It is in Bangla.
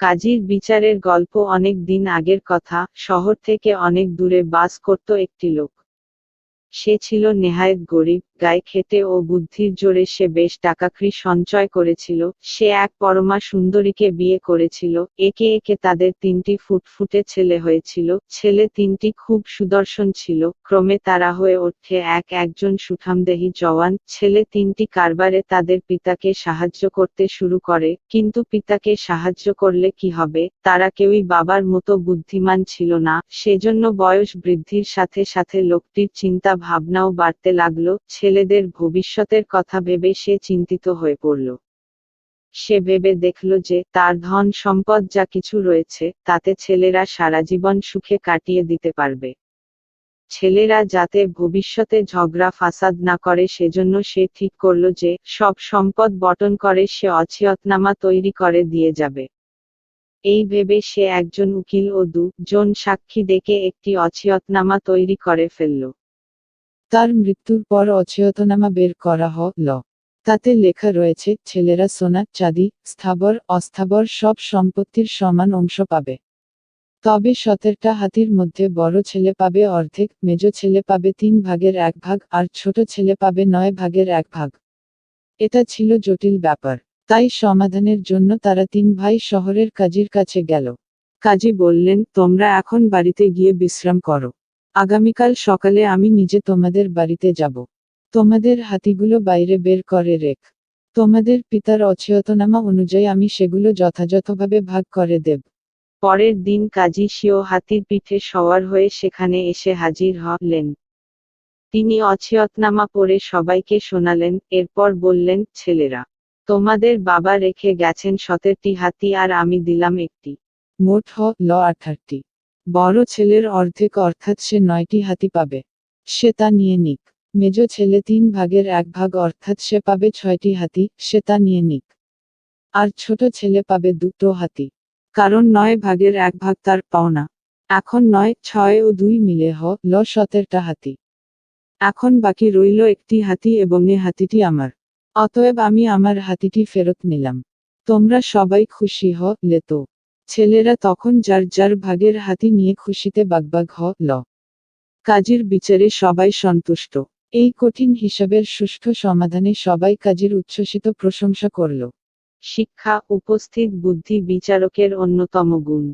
কাজীর বিচারের গল্প অনেক দিন আগের কথা, শহর থেকে অনেক দূরে বাস করত একটি লোক। সে ছিল নেহায়ত গরিব গায়ে খেতে ও বুদ্ধির জোরে সে বেশ টাকাকড়ি সঞ্চয় করেছিল। সে এক পরমা সুন্দরীকে বিয়ে করেছিল। একে একে তাদের তিনটি ফুটফুটে ছেলে হয়েছিল। ছেলে তিনটি খুব সুদর্শন ছিল। ক্রমে তারা হয়ে ওঠে এক একজন সুঠামদেহী জওয়ান। ছেলে তিনটি কারবারে তাদের পিতাকে সাহায্য করতে শুরু করে। কিন্তু পিতাকে সাহায্য করলে কি হবে? তারা কেউই বাবার মতো বুদ্ধিমান ছিল না। সেজন্য বয়স বৃদ্ধির সাথে সাথে লোকটির চিন্তা ভাবনাও বাড়তে লাগল। ছেলেদের ভবিষ্যতের কথা ভেবে সে চিন্তিত হয়ে পড়ল। সে ভেবে দেখল যে তার ধন সম্পদ যা কিছু রয়েছে, তাতে ছেলেরা সারা জীবন সুখে কাটিয়ে দিতে পারবে। ছেলেরা যাতে ভবিষ্যতে ঝগড়া ফাসাদ না করে সেজন্য সে ঠিক করল যে সব সম্পদ বটন করে সে অছিয়তনামা তৈরি করে দিয়ে যাবে। এই ভেবে সে একজন উকিল ও দু জন সাক্ষী ডেকে একটি অছিয়তনামা তৈরি করে ফেলল। তার মৃত্যুর পর অচেতনামা বের করা হল তাতে লেখা রয়েছে, ছেলেরা সোনা, চাঁদি, স্থাবর, অস্থাবর সব সম্পত্তির সমান অংশ পাবে। তবে সতেরটা হাতির মধ্যে বড় ছেলে পাবে অর্ধেক, মেজ ছেলে পাবে তিন ভাগের এক ভাগ, আর ছোট ছেলে পাবে নয় ভাগের এক ভাগ। এটা ছিল জটিল ব্যাপার। তাই সমাধানের জন্য তারা তিন ভাই শহরের কাজীর কাছে গেল। কাজী বললেন, তোমরা এখন বাড়িতে গিয়ে বিশ্রাম করো। আগামীকাল সকালে আমি নিজে তোমাদের বাড়িতে যাব। তোমাদের হাতিগুলো বাইরে বের করে রেখ। তোমাদের পিতার অচেতনামা অনুযায়ী আমি সেগুলো যথাযথভাবে ভাগ করে দেব। পরের দিন কাজী সিও হাতির পিঠে সওয়ার হয়ে সেখানে এসে হাজির হলেন। তিনি অছিয়তনামা পড়ে সবাইকে শোনালেন, এরপর বললেন, ছেলেরা, তোমাদের বাবা রেখে গেছেন সতেরটি হাতি আর আমি দিলাম একটি। মোট হ, ল আঠারটি। বড় ছেলের অর্ধেক অর্থাৎ সে নয়টি হাতি পাবে। সে তা নিয়ে নিক। মেজ ছেলে তিন ভাগের এক ভাগ অর্থাৎ সে পাবে ছয়টি হাতি, সে তা নিয়ে নিক। আর ছোট ছেলে পাবে দুটো হাতি। কারণ নয় ভাগের এক ভাগ তার পাওনা। এখন নয়, ছয় ও দুই মিলে হ, ল সতেরটা হাতি। এখন বাকি রইল একটি হাতি এবং এ হাতিটি আমার। অতএব আমি আমার হাতিটি ফেরত নিলাম। তোমরা সবাই খুশি হ লেতো ছেলেরা তখন যার যার ভাগের হাতি নিয়ে খুশিতে বাগবাগ হ, ল। কাজের বিচারে সবাই সন্তুষ্ট। এই কঠিন হিসাবের সুষ্ঠু সমাধানে সবাই কাজের উচ্ছ্বসিত প্রশংসা করল। শিক্ষা, উপস্থিত বুদ্ধি বিচারকের অন্যতম গুণ।